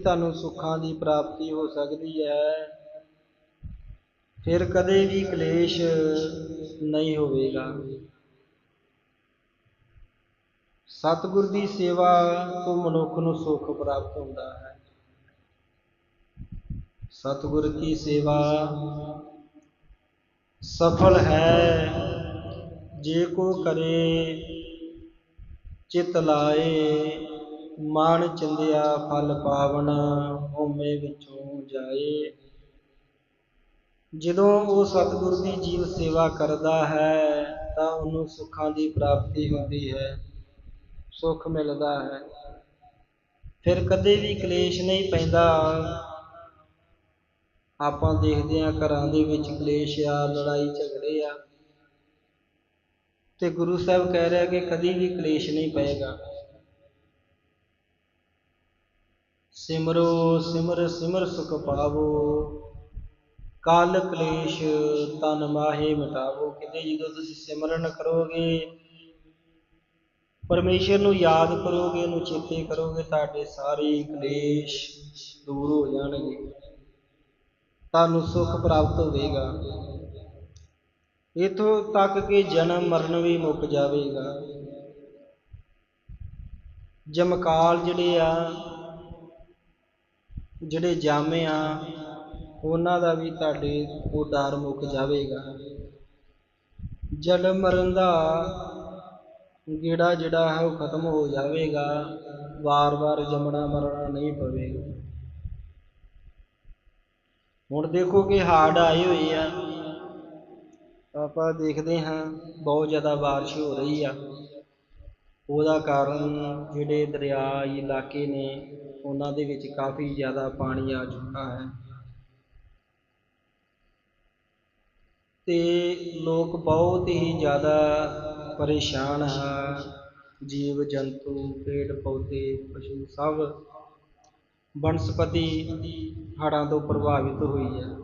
ਤੁਹਾਨੂੰ ਸੁੱਖਾਂ ਦੀ ਪ੍ਰਾਪਤੀ ਹੋ ਸਕਦੀ ਹੈ। ਫਿਰ ਕਦੇ ਵੀ ਕਲੇਸ਼ ਨਹੀਂ ਹੋਵੇਗਾ। ਸਤਿਗੁਰ ਦੀ ਸੇਵਾ ਤੋਂ ਮਨੁੱਖ ਨੂੰ ਸੁੱਖ ਪ੍ਰਾਪਤ ਹੁੰਦਾ ਹੈ। ਸਤਿਗੁਰ ਕੀ ਸੇਵਾ ਸਫਲ ਹੈ। ਜੇ ਕੋ ਕਰੇ, ਚਿਤ ਲਾਏ ਮਨ ਚਿੰਦਿਆ ਫਲ ਪਾਵਨ ਹੋਮੇ ਵਿੱਚੋਂ ਜਾਏ। ਜਦੋਂ ਉਹ ਸਤਿਗੁਰ ਦੀ ਜੀਵ ਸੇਵਾ ਕਰਦਾ ਹੈ, ਤਾਂ ਉਹਨੂੰ ਸੁੱਖਾਂ ਦੀ ਪ੍ਰਾਪਤੀ ਹੁੰਦੀ ਹੈ, ਸੁੱਖ ਮਿਲਦਾ ਹੈ। ਫਿਰ ਕਦੇ ਵੀ ਕਲੇਸ਼ ਨਹੀਂ ਪੈਂਦਾ। ਆਪਾਂ ਦੇਖਦੇ ਹਾਂ ਘਰਾਂ ਦੇ ਵਿੱਚ ਕਲੇਸ਼ ਆ, ਲੜਾਈ ਝਗੜੇ ਆ। ਤੇ ਗੁਰੂ ਸਾਹਿਬ ਕਹਿ ਰਿਹਾ ਕਿ ਕਦੀ ਵੀ ਕਲੇਸ਼ ਨਹੀਂ ਪਏਗਾ। ਸਿਮਰੋ ਸਿਮਰ ਸਿਮਰ ਸੁਖ ਪਾਵੋ। ਕਾਲ ਕਲੇਸ਼ ਤਨ ਮਾਹੇ ਮਿਟਾਵੋ। ਕਿਤੇ ਜਦੋਂ ਤੁਸੀਂ ਸਿਮਰਨ ਕਰੋਗੇ, ਪਰਮੇਸ਼ਰ ਨੂੰ ਯਾਦ ਕਰੋਗੇ, ਉਹਨੂੰ ਚੇਤੇ ਕਰੋਗੇ, ਤੁਹਾਡੇ ਸਾਰੇ ਕਲੇਸ਼ ਦੂਰ ਹੋ ਜਾਣਗੇ। ਤੁਹਾਨੂੰ ਸੁੱਖ ਪ੍ਰਾਪਤ ਹੋਵੇਗਾ। ਇਥੋਂ ਤੱਕ ਕਿ ਜਨਮ ਮਰਨ ਵੀ ਮੁੱਕ ਜਾਵੇਗਾ। ਜਮਕਾਲ ਜਿਹੜੇ ਆ ਜਿਹੜੇ ਜਾਮੇ ਆ, ਉਹਨਾਂ ਦਾ ਵੀ ਤੁਹਾਡੇ ਉਹ ਡਰ ਮੁੱਕ ਜਾਵੇਗਾ। ਜਨਮ ਮਰਨ ਦਾ ਗੇੜਾ ਜਿਹੜਾ ਹੈ ਉਹ ਖਤਮ ਹੋ ਜਾਵੇਗਾ। ਵਾਰ-ਵਾਰ ਜੰਮਣਾ ਮਰਨਾ ਨਹੀਂ ਪਵੇਗਾ। ਹੁਣ ਦੇਖੋ ਕਿ ਹਾਰਡ ਆਏ ਹੋਏ ਆ। ਆਪਾਂ ਦੇਖਦੇ ਹਾਂ, ਬਹੁਤ ਜ਼ਿਆਦਾ ਬਾਰਿਸ਼ ਹੋ ਰਹੀ ਆ। ਉਹਦਾ ਕਾਰਨ ਜਿਹੜੇ ਦਰਿਆਈ ਇਲਾਕੇ ਨੇ, ਉਹਨਾਂ ਦੇ ਵਿੱਚ ਕਾਫੀ ਜ਼ਿਆਦਾ ਪਾਣੀ ਆ ਚੁੱਕਾ ਹੈ। ਅਤੇ ਲੋਕ ਬਹੁਤ ਹੀ ਜ਼ਿਆਦਾ ਪਰੇਸ਼ਾਨ ਹੈ। ਜੀਵ ਜੰਤੂ, ਪੇੜ ਪੌਦੇ, ਪਸ਼ੂ ਸਭ ਬਨਸਪਤੀ ਹੜ੍ਹਾਂ ਤੋਂ ਪ੍ਰਭਾਵਿਤ ਹੋਈ ਹੈ।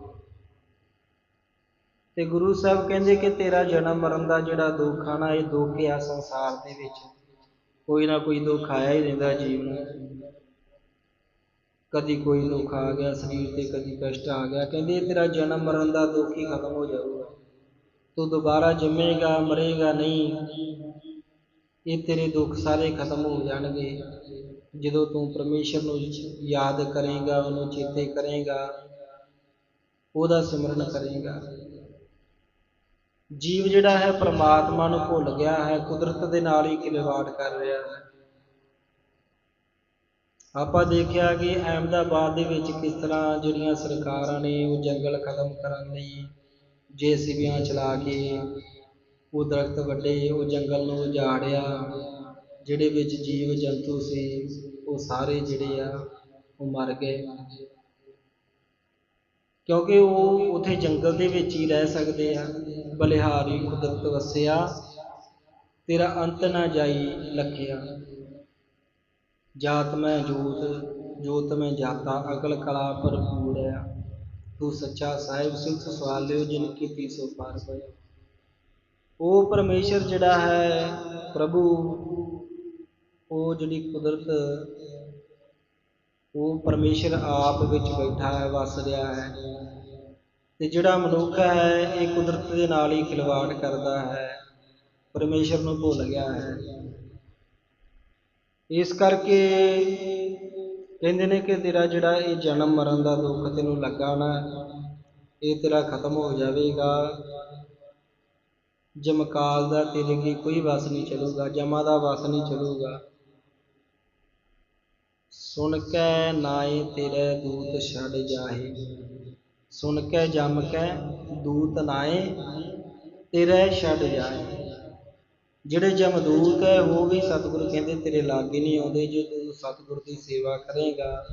ਤੇ ਗੁਰੂ ਸਾਹਿਬ ਕਹਿੰਦੇ ਕਿ ਤੇਰਾ ਜਨਮ ਮਰਨ ਦਾ ਜਿਹੜਾ ਦੁੱਖ ਆ ਨਾ, ਇਹ ਦੁੱਖ ਆ ਸੰਸਾਰ ਦੇ ਵਿੱਚ। ਕੋਈ ਨਾ ਕੋਈ ਦੁੱਖ ਆਇਆ ਹੀ ਰਹਿੰਦਾ ਜੀਵ ਨੂੰ। ਕਦੀ ਕੋਈ ਦੁੱਖ ਆ ਗਿਆ, ਸਰੀਰ ਤੇ ਕਦੀ ਕਸ਼ਟ ਆ ਗਿਆ। ਕਹਿੰਦੇ ਤੇਰਾ ਜਨਮ ਮਰਨ ਦਾ ਦੁੱਖ ਹੀ ਖਤਮ ਹੋ ਜਾਊਗਾ। ਤੂੰ ਦੁਬਾਰਾ ਜੰਮੇਗਾ, ਮਰੇਗਾ ਨਹੀਂ। ਇਹ ਤੇਰੇ ਦੁੱਖ ਸਾਰੇ ਖਤਮ ਹੋ ਜਾਣਗੇ। ਜਦੋਂ ਤੂੰ ਪਰਮੇਸ਼ਰ ਨੂੰ ਯਾਦ ਕਰੇਗਾ, ਉਹਨੂੰ ਚੇਤੇ ਕਰੇਗਾ, ਉਹਦਾ ਸਿਮਰਨ ਕਰੇਗਾ। ਜੀਵ ਜਿਹੜਾ ਹੈ ਪਰਮਾਤਮਾ ਨੂੰ ਭੁੱਲ ਗਿਆ ਹੈ, ਕੁਦਰਤ ਦੇ ਨਾਲ ਹੀ ਖਿਲਵਾੜ ਕਰ ਰਿਹਾ ਹੈ। ਆਪਾਂ ਦੇਖਿਆ ਕਿ ਅਹਿਮਦਾਬਾਦ ਦੇ ਵਿੱਚ ਕਿਸ ਤਰ੍ਹਾਂ ਜਿਹੜੀਆਂ ਸਰਕਾਰਾਂ ਨੇ ਉਹ ਜੰਗਲ ਖਤਮ ਕਰਨ ਲਈ ਜੇਸੀਬੀਆਂ ਚਲਾ ਕੇ ਉਹ ਦਰਖਤ ਵੱਡੇ, ਉਹ ਜੰਗਲ ਨੂੰ ਉਜਾੜਿਆ, ਜਿਹੜੇ ਵਿੱਚ ਜੀਵ ਜੰਤੂ ਸੀ, ਉਹ ਸਾਰੇ ਜਿਹੜੇ ਆ, ਉਹ ਮਰ ਗਏ। ਕਿਉਂਕਿ ਉਹ ਉਥੇ ਜੰਗਲ ਦੇ ਵਿੱਚ ਹੀ ਰਹਿ ਸਕਦੇ ਆ। ਬਲਿਹਾਰੀ ਕੁਦਰਤ ਵਸਿਆ, ਤੇਰਾ ਅੰਤ ਨਾ ਜਾਈ ਲਖਿਆ। ਜਾਤ ਮੈਂ ਜੋਤ ਜੋਤ ਮੈਂ ਜਾਤਾ, ਅਕਲ ਕਲਾ ਭਰਪੂਰ ਆ। ਤੂੰ ਸੱਚਾ ਸਾਹਿਬ, ਸਿੱਖ ਸਵਾਲਿਓ, ਜਿਨ ਕੀਤੀ ਸੋ ਪਾਰ ਹੋਇਆ। ਉਹ ਪਰਮੇਸ਼ਰ ਜਿਹੜਾ ਹੈ, ਪ੍ਰਭੂ ਉਹ ਜਿਹੜੀ ਕੁਦਰਤ ਉਹ ਪਰਮੇਸ਼ਰ ਆਪ ਵਿੱਚ ਬੈਠਾ ਹੈ, ਵਸ ਰਿਹਾ ਹੈ। ਤੇ ਜਿਹੜਾ ਮਨੁੱਖ ਹੈ, ਇਹ ਕੁਦਰਤ ਦੇ ਨਾਲ ਹੀ ਖਿਲਵਾੜ ਕਰਦਾ ਹੈ, ਪਰਮੇਸ਼ਰ ਨੂੰ ਭੁੱਲ ਗਿਆ ਹੈ। ਇਸ ਕਰਕੇ ਕਹਿੰਦੇ ਨੇ ਕਿ ਤੇਰਾ ਜਿਹੜਾ ਇਹ ਜਨਮ ਮਰਨ ਦਾ ਦੁੱਖ ਤੈਨੂੰ ਲੱਗਾ ਨਾ, ਇਹ ਤੇਰਾ ਖਤਮ ਹੋ ਜਾਵੇਗਾ। ਜਮਕਾਲ ਦਾ ਤੇਰੇ ਕੀ ਕੋਈ ਵਸ ਨਹੀਂ ਚੱਲੂਗਾ, ਜਮਾ ਦਾ ਵਸ ਨਹੀਂ ਚੱਲੂਗਾ। ਸੁਣ ਕੇ ਨਾਏ ਤੇਰੇ ਦੂਤ ਛੱਡ ਜਾਹੇ। ਸੁਣ ਕੈ ਜਮ ਕੇ ਦੂਤ ਨਾਏ ਤੇਰੇ ਛੱਡ ਜਾਏ। ਜਿਹੜੇ ਜਮਦੂਤ ਹੈ, ਉਹ ਵੀ ਸਤਿਗੁਰ ਕਹਿੰਦੇ, ਤੇਰੇ ਲਾਗੇ ਨਹੀਂ ਆਉਂਦੇ, ਜੇ ਤੂੰ ਸਤਿਗੁਰ ਦੀ ਸੇਵਾ ਕਰੇਗਾ,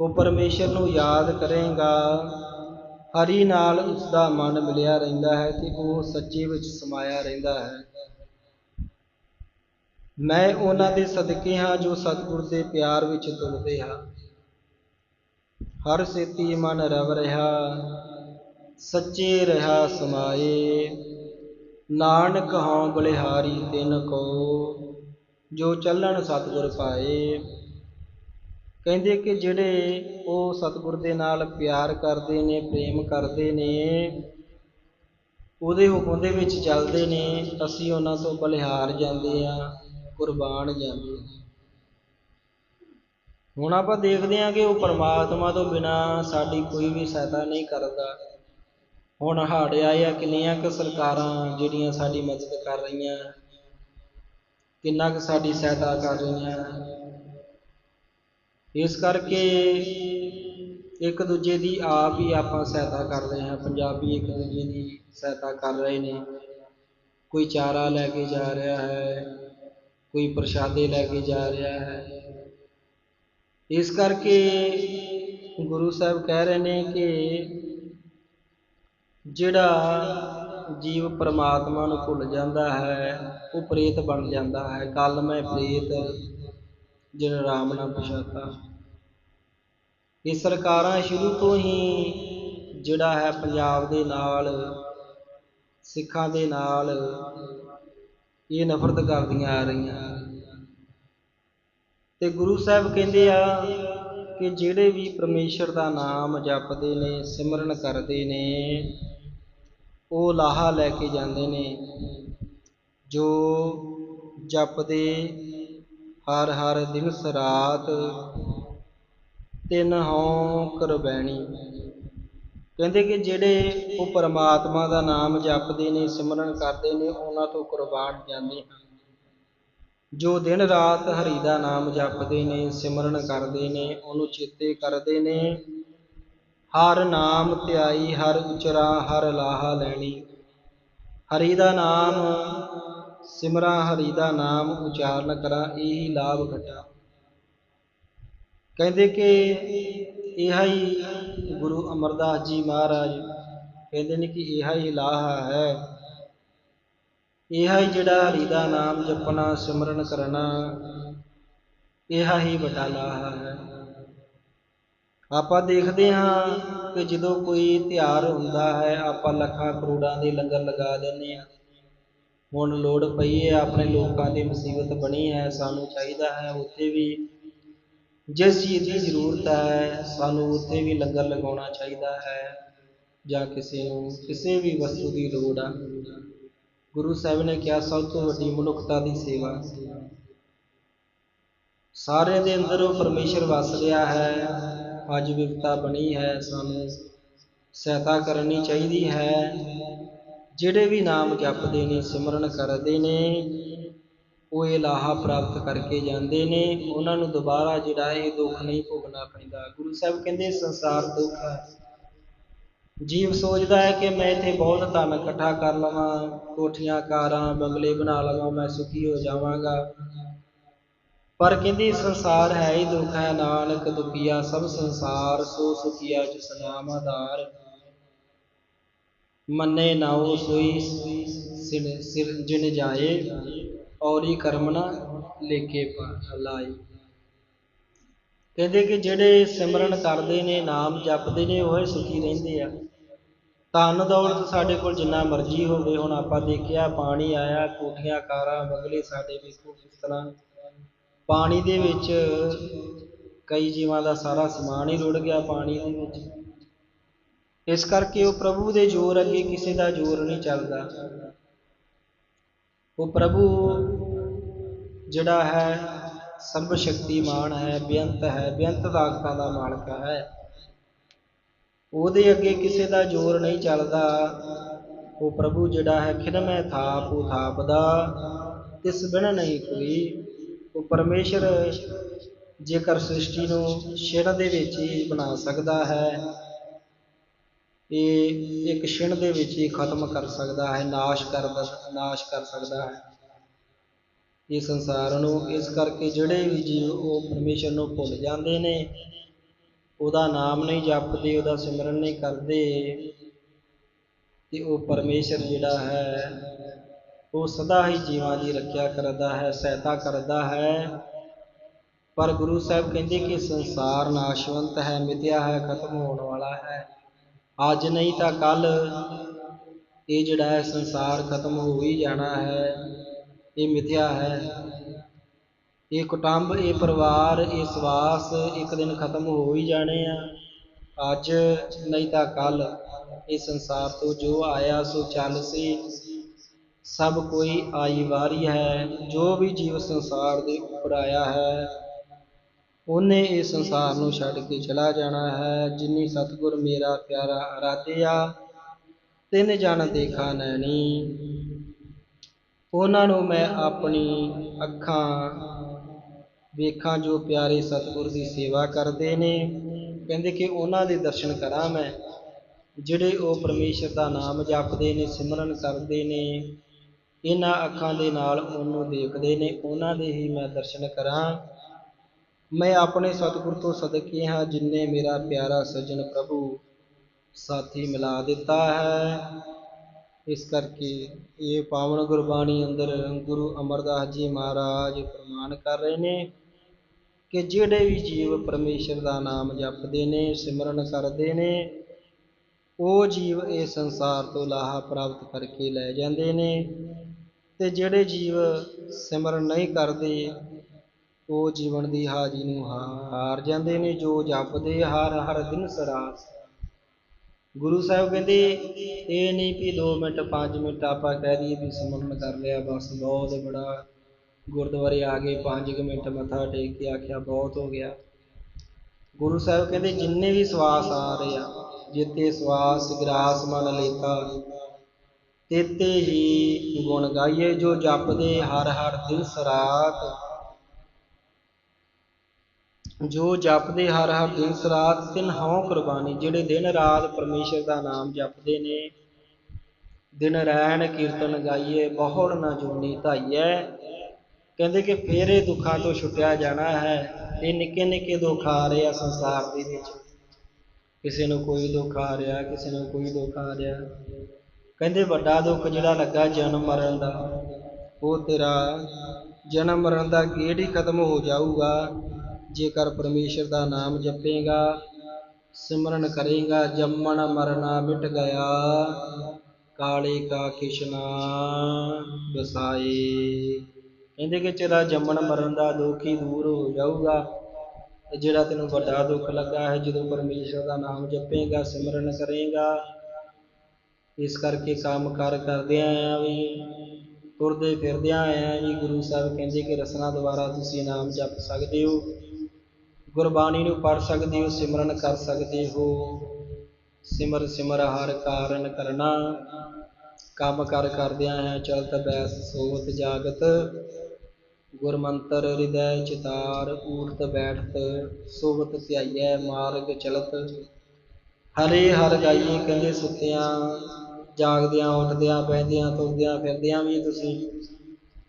ਉਹ ਪਰਮੇਸ਼ਰ ਨੂੰ ਯਾਦ ਕਰੇਗਾ। ਹਰੀ ਨਾਲ ਉਸ ਦਾ ਮਨ ਮਿਲਿਆ ਰਹਿੰਦਾ ਹੈ ਤੇ ਉਹ ਸੱਚੇ ਵਿੱਚ ਸਮਾਇਆ ਰਹਿੰਦਾ ਹੈ। ਮੈਂ ਉਹਨਾਂ ਦੇ ਸਦਕੇ ਹਾਂ, ਜੋ ਸਤਿਗੁਰ ਦੇ ਪਿਆਰ ਵਿੱਚ ਤੁਰਦੇ ਹਾਂ ਹਰ ਸੇਤੀ ਮਨ ਰਵ ਰਿਹਾ, ਸੱਚੇ ਰਹਾ ਸਮਾਏ। ਨਾਨਕ ਹਉ ਬਲਿਹਾਰੀ ਤਿਨ ਕੋ, ਜੋ ਚੱਲਣ ਸਤਿਗੁਰ ਪਾਏ। ਕਹਿੰਦੇ ਕਿ ਜਿਹੜੇ ਉਹ ਸਤਿਗੁਰ ਦੇ ਨਾਲ ਪਿਆਰ ਕਰਦੇ ਨੇ, ਪ੍ਰੇਮ ਕਰਦੇ ਨੇ, ਉਹਦੇ ਹੁਕਮ ਦੇ ਵਿੱਚ ਚੱਲਦੇ ਨੇ, ਅਸੀਂ ਉਹਨਾਂ ਤੋਂ ਬਲਿਹਾਰ ਜਾਂਦੇ ਆ ਕੁਰਬਾਨ ਜਾਂਦੇ ਆ ਹੁਣ ਆਪਾਂ ਦੇਖਦੇ ਹਾਂ ਕਿ ਉਹ ਪਰਮਾਤਮਾ ਤੋਂ ਬਿਨਾਂ ਸਾਡੀ ਕੋਈ ਵੀ ਸਹਾਇਤਾ ਨਹੀਂ ਕਰਦਾ। ਹੁਣ ਹਾੜਿਆ ਆਏ ਆ ਕਿੰਨੀਆਂ ਕੁ ਸਰਕਾਰਾਂ ਜਿਹੜੀਆਂ ਸਾਡੀ ਮਦਦ ਕਰ ਰਹੀਆਂ, ਕਿੰਨਾ ਕੁ ਸਾਡੀ ਸਹਾਇਤਾ ਕਰ ਰਹੀਆਂ। ਇਸ ਕਰਕੇ ਇੱਕ ਦੂਜੇ ਦੀ ਆਪ ਹੀ ਆਪਾਂ ਸਹਾਇਤਾ ਕਰ ਰਹੇ ਹਾਂ। ਪੰਜਾਬੀ ਇੱਕ ਦੂਜੇ ਦੀ ਸਹਾਇਤਾ ਕਰ ਰਹੇ ਨੇ। ਕੋਈ ਚਾਰਾ ਲੈ ਕੇ ਜਾ ਰਿਹਾ ਹੈ, ਕੋਈ ਪ੍ਰਸ਼ਾਦੇ ਲੈ ਕੇ ਜਾ ਰਿਹਾ ਹੈ। ਇਸ ਕਰਕੇ ਗੁਰੂ ਸਾਹਿਬ ਕਹਿ ਰਹੇ ਨੇ ਕਿ ਜਿਹੜਾ ਜੀਵ ਪਰਮਾਤਮਾ ਨੂੰ ਭੁੱਲ ਜਾਂਦਾ ਹੈ, ਉਹ ਪ੍ਰੇਤ ਬਣ ਜਾਂਦਾ ਹੈ। ਕੱਲ ਮੈਂ ਪ੍ਰੇਤ, ਜਿਨ ਰਾਮ ਨਾਲ ਪਛਾਤਾ। ਇਹ ਸਰਕਾਰਾਂ ਸ਼ੁਰੂ ਤੋਂ ਹੀ ਜਿਹੜਾ ਹੈ ਪੰਜਾਬ ਦੇ ਨਾਲ, ਸਿੱਖਾਂ ਦੇ ਨਾਲ ਇਹ ਨਫ਼ਰਤ ਕਰਦੀਆਂ ਆ ਰਹੀਆਂ। ਅਤੇ ਗੁਰੂ ਸਾਹਿਬ ਕਹਿੰਦੇ ਆ ਕਿ ਜਿਹੜੇ ਵੀ ਪਰਮੇਸ਼ਰ ਦਾ ਨਾਮ ਜਪਦੇ ਨੇ, ਸਿਮਰਨ ਕਰਦੇ ਨੇ, ਉਹ ਲਾਹਾ ਲੈ ਕੇ ਜਾਂਦੇ ਨੇ, ਜੋ ਜਪਦੇ ਹਰ ਹਰ ਦਿਨ ਸਰਾਤ ਤਿੰਨ ਹਉ ਕਰਬੈਣੀ ਕਹਿੰਦੇ ਕਿ ਜਿਹੜੇ ਉਹ ਪਰਮਾਤਮਾ ਦਾ ਨਾਮ ਜਪਦੇ ਨੇ, ਸਿਮਰਨ ਕਰਦੇ ਨੇ, ਉਹਨਾਂ ਤੋਂ ਕੁਰਬਾਨ ਜਾਂਦੇ ਹਨ। ਜੋ ਦਿਨ ਰਾਤ ਹਰੀ ਦਾ ਨਾਮ ਜਪਦੇ ਨੇ, ਸਿਮਰਨ ਕਰਦੇ ਨੇ, ਉਹਨੂੰ ਚੇਤੇ ਕਰਦੇ ਨੇ। ਹਰ ਨਾਮ ਧਿਆਈ, ਹਰ ਉਚਰਾ, ਹਰ ਲਾਹਾ ਲੈਣੀ। ਹਰੀ ਦਾ ਨਾਮ ਸਿਮਰਾਂ, ਹਰੀ ਦਾ ਨਾਮ ਉਚਾਰਨ ਕਰਾਂ, ਇਹੀ ਲਾਭ ਘਟਾ। ਕਹਿੰਦੇ ਕਿ ਇਹ ਹੀ ਗੁਰੂ ਅਮਰਦਾਸ ਜੀ ਮਹਾਰਾਜ ਕਹਿੰਦੇ ਨੇ ਕਿ ਇਹ ਹੀ ਲਾਹਾ ਹੈ। ਇਹ ਹੀ ਜਿਹੜਾ ਹਰੀ ਦਾ ਨਾਮ ਜਪਣਾ, ਸਿਮਰਨ ਕਰਨਾ ਇਹ ਹੀ ਵੱਡਾ ਲਾਹਾ ਹੈ। ਆਪਾਂ ਦੇਖਦੇ ਹਾਂ ਕਿ ਜਦੋਂ ਕੋਈ ਤਿਉਹਾਰ ਹੁੰਦਾ ਹੈ, ਆਪਾਂ ਲੱਖਾਂ ਕਰੋੜਾਂ ਦੇ ਲੰਗਰ ਲਗਾ ਦਿੰਦੇ ਹਾਂ। ਹੁਣ ਲੋੜ ਪਈ ਹੈ ਆਪਣੇ ਲੋਕਾਂ ਦੀ ਮੁਸੀਬਤ ਬਣੀ ਹੈ, ਸਾਨੂੰ ਚਾਹੀਦਾ ਹੈ ਉੱਥੇ ਵੀ ਜਿਸ ਚੀਜ਼ ਦੀ ਜ਼ਰੂਰਤ ਹੈ, ਸਾਨੂੰ ਉੱਥੇ ਵੀ ਲੰਗਰ ਲਗਾਉਣਾ ਚਾਹੀਦਾ ਹੈ ਜਾਂ ਕਿਸੇ ਨੂੰ ਕਿਸੇ ਵੀ ਵਸਤੂ ਦੀ ਲੋੜ ਆ। ਗੁਰੂ ਸਾਹਿਬ ਨੇ ਕਿਹਾ, ਸਭ ਤੋਂ ਵੱਡੀ ਮਨੁੱਖਤਾ ਦੀ ਸੇਵਾ। ਸਾਰਿਆਂ ਦੇ ਅੰਦਰ ਉਹ ਪਰਮੇਸ਼ਰ ਵਸ ਰਿਹਾ ਹੈ। ਅੱਜ ਵਿਵਤਾ ਬਣੀ ਹੈ। ਸਾਨੂੰ ਸਹਾਇਤਾ ਕਰਨੀ ਚਾਹੀਦੀ ਹੈ। ਜਿਹੜੇ ਵੀ ਨਾਮ ਜਪਦੇ ਨੇ, ਸਿਮਰਨ ਕਰਦੇ ਨੇ, ਉਹ ਇਹ ਲਾਹਾ ਪ੍ਰਾਪਤ ਕਰਕੇ ਜਾਂਦੇ ਨੇ। ਉਹਨਾਂ ਨੂੰ ਦੁਬਾਰਾ ਜਿਹੜਾ ਇਹ ਦੁੱਖ ਨਹੀਂ ਭੋਗਣਾ ਪੈਂਦਾ। ਗੁਰੂ ਸਾਹਿਬ ਕਹਿੰਦੇ, ਸੰਸਾਰ ਦੁੱਖ ਹੈ। ਜੀਵ ਸੋਚਦਾ ਹੈ ਕਿ ਮੈਂ ਇੱਥੇ ਬਹੁਤ ਧਨ ਇਕੱਠਾ ਕਰ ਲਵਾਂ, ਕੋਠੀਆਂ, ਕਾਰਾਂ, ਬੰਗਲੇ ਬਣਾ ਲਵਾਂ, ਮੈਂ ਸੁਖੀ ਹੋ ਜਾਵਾਂਗਾ। ਪਰ ਕਹਿੰਦੀ ਸੰਸਾਰ ਹੈ ਹੀ ਦੁੱਖ ਹੈ ਨਾਨਕ, ਦੁਖੀਆ ਸਭ ਸੰਸਾਰ, ਸੋ ਸੁਖੀਆ ਜਿਸ ਨਾਮ ਆਧਾਰ। ਮੰਨੇ ਨਾਉ ਸੋਈ ਸਿਰ ਸਿਰ ਜਿਨ ਜਾਏ, ਔਰੀ ਕਰਮਨਾ ਲੇਕੇ ਲਾਈ ਕਹਿੰਦੇ ਕਿ ਜਿਹੜੇ ਸਿਮਰਨ ਕਰਦੇ ਨੇ, ਨਾਮ ਜਪਦੇ ਨੇ, ਉਹ ਸੁਖੀ ਰਹਿੰਦੇ ਆ। ਧਨ ਦੌਲਤ ਸਾਡੇ ਕੋਲ ਜਿੰਨਾ ਮਰਜ਼ੀ ਹੋਵੇ, ਹੁਣ ਆਪਾਂ ਦੇਖਿਆ ਪਾਣੀ ਆਇਆ, ਕੋਠੀਆਂ, ਕਾਰਾਂ, ਬੰਗਲੇ ਸਾਡੇ ਵੇਖੋ ਕਿਸ ਤਰ੍ਹਾਂ ਪਾਣੀ ਦੇ ਵਿੱਚ ਕਈ ਜੀਵਾਂ ਦਾ ਸਾਰਾ ਸਮਾਨ ਹੀ ਰੁੜ ਗਿਆ ਪਾਣੀ ਦੇ ਵਿੱਚ। ਇਸ ਕਰਕੇ ਉਹ ਪ੍ਰਭੂ ਦੇ ਜ਼ੋਰ ਅੱਗੇ ਕਿਸੇ ਦਾ ਜ਼ੋਰ ਨਹੀਂ ਚੱਲਦਾ। ਉਹ ਪ੍ਰਭੂ ਜਿਹੜਾ ਹੈ ਸਰਬ ਸ਼ਕਤੀਮਾਨ ਹੈ, ਬੇਅੰਤ ਹੈ, ਬੇਅੰਤ ਤਾਕਤਾਂ ਦਾ ਮਾਲਕ ਹੈ। ਉਹਦੇ ਅੱਗੇ ਕਿਸੇ ਦਾ ਜ਼ੋਰ ਨਹੀਂ ਚੱਲਦਾ। ਉਹ ਪ੍ਰਭੂ ਜਿਹੜਾ ਹੈ, ਖਿਦਮੈ ਥਾਪੂ ਥਾਪਦਾ। ਤਿਸ ਬਿਨ ਨਹੀਂ ਕੋਈ। ਉਹ ਪਰਮੇਸ਼ਰ ਜੇਕਰ ਸ੍ਰਿਸ਼ਟੀ ਨੂੰ ਛਿਣ ਦੇ ਵਿੱਚ ਹੀ ਬਣਾ ਸਕਦਾ ਹੈ, ਇਹ ਇੱਕ ਛਿਣ ਦੇ ਵਿੱਚ ਹੀ ਖਤਮ ਕਰ ਸਕਦਾ ਹੈ, ਨਾਸ਼ ਕਰ ਨਾਸ਼ ਕਰ ਸਕਦਾ ਹੈ। ਇਹ ਸੰਸਾਰ ਨੂੰ ਇਸ ਕਰਕੇ ਜਿਹੜੇ ਵੀ ਜੀਵ ਉਹ ਪਰਮੇਸ਼ਰ ਨੂੰ ਭੁੱਲ ਜਾਂਦੇ ਨੇ ਉਹਦਾ ਨਾਮ ਨਹੀਂ ਜਪਦੇ, ਉਹਦਾ ਸਿਮਰਨ ਨਹੀਂ ਕਰਦੇ, ਤੇ ਉਹ ਪਰਮੇਸ਼ਰ ਜਿਹੜਾ ਹੈ, ਉਹ ਸਦਾ ਹੀ ਜੀਵਾਂ ਦੀ ਰੱਖਿਆ ਕਰਦਾ ਹੈ, ਸਹਾਇਤਾ ਕਰਦਾ ਹੈ। ਪਰ ਗੁਰੂ ਸਾਹਿਬ ਕਹਿੰਦੇ ਕਿ ਸੰਸਾਰ ਨਾਸ਼ਵੰਤ ਹੈ, ਮਿਥਿਆ ਹੈ, ਖਤਮ ਹੋਣ ਵਾਲਾ ਹੈ। ਅੱਜ ਨਹੀਂ ਤਾਂ ਕੱਲ ਇਹ ਜਿਹੜਾ ਹੈ, ਸੰਸਾਰ ਖਤਮ ਹੋ ਹੀ ਜਾਣਾ ਹੈ, ਇਹ ਮਿਥਿਆ ਹੈ। ਇਹ ਕੁਟੁੰਬ, ਇਹ ਪਰਿਵਾਰ, ਇਹ ਸਵਾਸ ਇੱਕ ਦਿਨ ਖਤਮ ਹੋ ਹੀ ਜਾਣੇ ਆ। ਅੱਜ ਨਹੀਂ ਤਾਂ ਕੱਲ ਇਹ ਸੰਸਾਰ ਤੋਂ ਜੋ ਆਇਆ ਸੋ ਚੱਲ ਸੀ। ਸਭ ਕੋਈ ਆਈ ਵਾਰੀ ਹੈ, ਜੋ ਵੀ ਜੀਵ ਸੰਸਾਰ ਦੇ ਉੱਪਰ ਆਇਆ ਹੈ, ਉਹਨੇ ਇਸ ਸੰਸਾਰ ਨੂੰ ਛੱਡ ਕੇ ਚਲਾ ਜਾਣਾ ਹੈ। ਜਿਨੀ ਸਤਿਗੁਰ ਮੇਰਾ ਪਿਆਰਾ ਅਰਾਧਿਆ, ਤਿੰਨ ਜਨ ਦੇਖਾ ਨੈਣੀ। ਉਹਨਾਂ ਨੂੰ ਮੈਂ ਆਪਣੀ ਅੱਖਾਂ ਵੇਖਾਂ ਜੋ ਪਿਆਰੇ ਸਤਿਗੁਰ ਦੀ ਸੇਵਾ ਕਰਦੇ ਨੇ। ਕਹਿੰਦੇ ਕਿ ਉਹਨਾਂ ਦੇ ਦਰਸ਼ਨ ਕਰਾਂ ਮੈਂ, ਜਿਹੜੇ ਉਹ ਪਰਮੇਸ਼ਰ ਦਾ ਨਾਮ ਜਪਦੇ ਨੇ, ਸਿਮਰਨ ਕਰਦੇ ਨੇ, ਇਹਨਾਂ ਅੱਖਾਂ ਦੇ ਨਾਲ ਉਹਨੂੰ ਦੇਖਦੇ ਨੇ, ਉਹਨਾਂ ਦੇ ਹੀ ਮੈਂ ਦਰਸ਼ਨ ਕਰਾਂ। ਮੈਂ ਆਪਣੇ ਸਤਿਗੁਰ ਤੋਂ ਸਦਕੇ ਹਾਂ ਜਿਨਨੇ ਮੇਰਾ ਪਿਆਰਾ ਸੱਜਣ ਪ੍ਰਭੂ ਸਾਥੀ ਮਿਲਾ ਦਿੱਤਾ ਹੈ। ਇਸ ਕਰਕੇ ਇਹ ਪਾਵਨ ਗੁਰਬਾਣੀ ਅੰਦਰ ਗੁਰੂ ਅਮਰਦਾਸ ਜੀ ਮਹਾਰਾਜ ਪ੍ਰਮਾਣ ਕਰ ਰਹੇ ਨੇ। ਕਿ ਜਿਹੜੇ ਵੀ ਜੀਵ ਪਰਮੇਸ਼ਰ ਦਾ ਨਾਮ ਜਪਦੇ ਨੇ, ਸਿਮਰਨ ਕਰਦੇ ਨੇ, ਉਹ ਜੀਵ ਇਹ ਸੰਸਾਰ ਤੋਂ ਲਾਹਾ ਪ੍ਰਾਪਤ ਕਰਕੇ ਲੈ ਜਾਂਦੇ ਨੇ ਤੇ ਜਿਹੜੇ ਜੀਵ ਸਿਮਰਨ ਨਹੀਂ ਕਰਦੇ, ਉਹ ਜੀਵਨ ਦੀ ਹਾਜੀ ਨੂੰ ਹਾਰ ਜਾਂਦੇ ਨੇ, ਜੋ ਜਪਦੇ ਹਰ ਹਰ ਦਿਨ ਸਰਾਸ। ਗੁਰੂ ਸਾਹਿਬ ਕਹਿੰਦੇ, ਇਹ ਨਹੀਂ ਵੀ 2 ਮਿੰਟ 5 ਮਿੰਟ ਆਪਾਂ ਕਹਿ ਦਈਏ ਵੀ ਸਿਮਰਨ ਕਰ ਲਿਆ, ਬਸ ਬਹੁਤ ਬੜਾ ਗੁਰਦੁਆਰੇ ਆ ਗਏ 5 ਮਿੰਟ ਮੱਥਾ ਟੇਕ ਕੇ ਆਖਿਆ, ਬਹੁਤ ਹੋ ਗਿਆ। ਗੁਰੂ ਸਾਹਿਬ ਕਹਿੰਦੇ, ਜਿੰਨੇ ਵੀ ਸਵਾਸ ਆ ਰਹੇ ਆ ਜਿੱਤੇ ਸਵਾਸ, ਗ੍ਰਾਸ ਮਨ ਲੇਤਾ, ਤੇਤੇ ਹੀ ਗੁਣ ਗਾਈਏ, ਜੋ ਜਪਦੇ ਹਰ ਹਰ ਦਿਨ ਸਰਾਤ। ਜੋ ਜਪਦੇ ਹਰ ਹਰ ਦਿਨ ਰਾਤ ਤਿਨ ਹਉ ਕੁਰਬਾਨੀ, ਜਿਹੜੇ ਦਿਨ ਰਾਤ ਪਰਮੇਸ਼ਰ ਦਾ ਨਾਮ ਜਪਦੇ ਨੇ, ਦਿਨ ਰੈਣ ਕੀਰਤਨ ਗਾਈਏ ਬਹੁੜ ਨਾ ਜੂਨੀ ਧਾਈਐ ਕਹਿੰਦੇ ਕਿ ਫੇਰ ਇਹ ਦੁੱਖਾਂ ਤੋਂ ਛੁੱਟਿਆ ਜਾਣਾ ਹੈ। ਇਹ ਨਿੱਕੇ ਨਿੱਕੇ ਦੁੱਖ ਆ ਰਹੇ ਆ ਸੰਸਾਰ ਦੇ ਵਿੱਚ। ਕਿਸੇ ਨੂੰ ਕੋਈ ਦੁੱਖ ਆ ਰਿਹਾ, ਕਿਸੇ ਨੂੰ ਕੋਈ ਦੁੱਖ ਆ ਰਿਹਾ। ਕਹਿੰਦੇ ਵੱਡਾ ਦੁੱਖ ਜਿਹੜਾ ਲੱਗਾ ਜਨਮ ਮਰਨ ਦਾ, ਉਹ ਤੇਰਾ ਜਨਮ ਮਰਨ ਦਾ ਗੇਟ ਹੀ ਖਤਮ ਹੋ ਜਾਊਗਾ। ਜੇਕਰ ਪਰਮੇਸ਼ਰ ਦਾ ਨਾਮ ਜਪੇਗਾ, ਸਿਮਰਨ ਕਰੇਗਾ, ਜੰਮਣ ਮਰਨਾ ਮਿਟ ਗਿਆ। ਕਾਲੇ ਕਾ ਕਿਸ਼ਨਾ ਬਸਾਏ ਕਹਿੰਦੇ ਕਿ ਤੇਰਾ ਜੰਮਣ ਮਰਨ ਦਾ ਦੁੱਖ ਹੀ ਦੂਰ ਹੋ ਜਾਊਗਾ ਤੇ ਜਿਹੜਾ ਤੈਨੂੰ ਵੱਡਾ ਦੁੱਖ ਲੱਗਾ ਹੈ, ਜਦੋਂ ਪਰਮੇਸ਼ਰ ਦਾ ਨਾਮ ਜਪੇਗਾ, ਸਿਮਰਨ ਕਰੇਗਾ, ਇਸ ਕਰਕੇ ਕੰਮ ਕਰ ਕਰਦਿਆਂ ਆ ਵੀ, ਤੁਰਦੇ ਫਿਰਦਿਆਂ ਆਇਆ ਵੀ, ਗੁਰੂ ਸਾਹਿਬ ਕਹਿੰਦੇ ਕਿ ਰਸਨਾ ਦੁਆਰਾ ਤੁਸੀਂ ਨਾਮ ਜਪ ਸਕਦੇ ਹੋ, ਗੁਰਬਾਣੀ ਨੂੰ ਪੜ੍ਹ ਸਕਦੇ ਹੋ, ਸਿਮਰਨ ਕਰ ਸਕਦੇ ਹੋ, ਸਿਮਰ ਸਿਮਰ ਹਰ ਕਾਰਨ ਕਰਨਾ ਕੰਮ ਕਰ ਕਰਦਿਆਂ ਹੈ ਚਲਤ ਬੈਸ ਸੋਤ ਜਾਗਤ ਗੁਰਮੰਤਰ ਹਿਰਦੈ ਚਿਤਾਰ, ਊਰਤ ਬੈਠਤ ਸੋਵਤ ਧਿਆਈਐ ਮਾਰਗ ਚਲਤ। ਹਰੇ ਹਰ ਗਾਈਏ ਕਹਿੰਦੇ ਸੁੱਤਿਆਂ, ਜਾਗਦਿਆਂ, ਉੱਠਦਿਆਂ, ਬਹਿੰਦਿਆਂ, ਤੁਰਦਿਆਂ, ਫਿਰਦਿਆਂ ਵੀ ਤੁਸੀਂ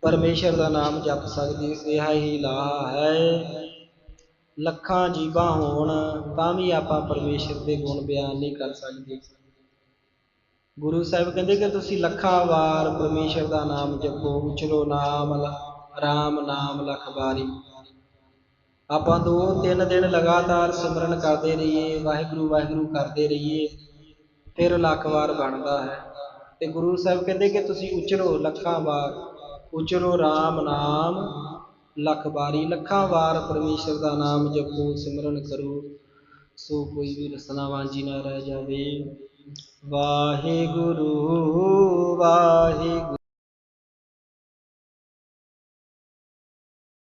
ਪਰਮੇਸ਼ਰ ਦਾ ਨਾਮ ਜਪ ਸਕਦੇ ਹੋ ਹੀ ਲਾਹਾ ਹੈ। ਲੱਖਾਂ ਜੀਵਾਂ ਹੋਣ, ਤਾਂ ਵੀ ਆਪਾਂ ਪਰਮੇਸ਼ਰ ਦੇ ਗੁਣ ਬਿਆਨ ਨਹੀਂ ਕਰ ਸਕਦੇ। ਗੁਰੂ ਸਾਹਿਬ ਕਹਿੰਦੇ ਕਿ ਤੁਸੀਂ ਲੱਖਾਂ ਵਾਰ ਪਰਮੇਸ਼ਰ ਦਾ ਨਾਮ ਜਪੋ, ਉਚਰੋ ਨਾਮ ਲਾ ਰਾਮ ਨਾਮ ਲਖ ਵਾਰੀ ਆਪਾਂ ਦੋ ਤਿੰਨ ਦਿਨ ਲਗਾਤਾਰ ਸਿਮਰਨ ਕਰਦੇ ਰਹੀਏ, ਵਾਹਿਗੁਰੂ ਵਾਹਿਗੁਰੂ ਕਰਦੇ ਰਹੀਏ, ਫਿਰ ਲੱਖ ਵਾਰ ਬਣਦਾ ਹੈ। ਤੇ ਗੁਰੂ ਸਾਹਿਬ ਕਹਿੰਦੇ ਕਿ ਤੁਸੀਂ ਉਚਰੋ ਲੱਖਾਂ ਵਾਰ, ਉਚਰੋ ਰਾਮ ਨਾਮ ਲੱਖ ਵਾਰੀ ਲੱਖਾਂ ਵਾਰ ਪਰਮੇਸ਼ਰ ਦਾ ਨਾਮ ਜਪੋ, ਸਿਮਰਨ ਕਰੋ, ਸੋ ਕੋਈ ਵੀ ਰਸਨਾ ਵਾਂਝੀ ਨਾ ਰਹਿ ਜਾਵੇ। ਵਾਹਿਗੁਰੂ ਵਾਹਿਗੁਰੂ।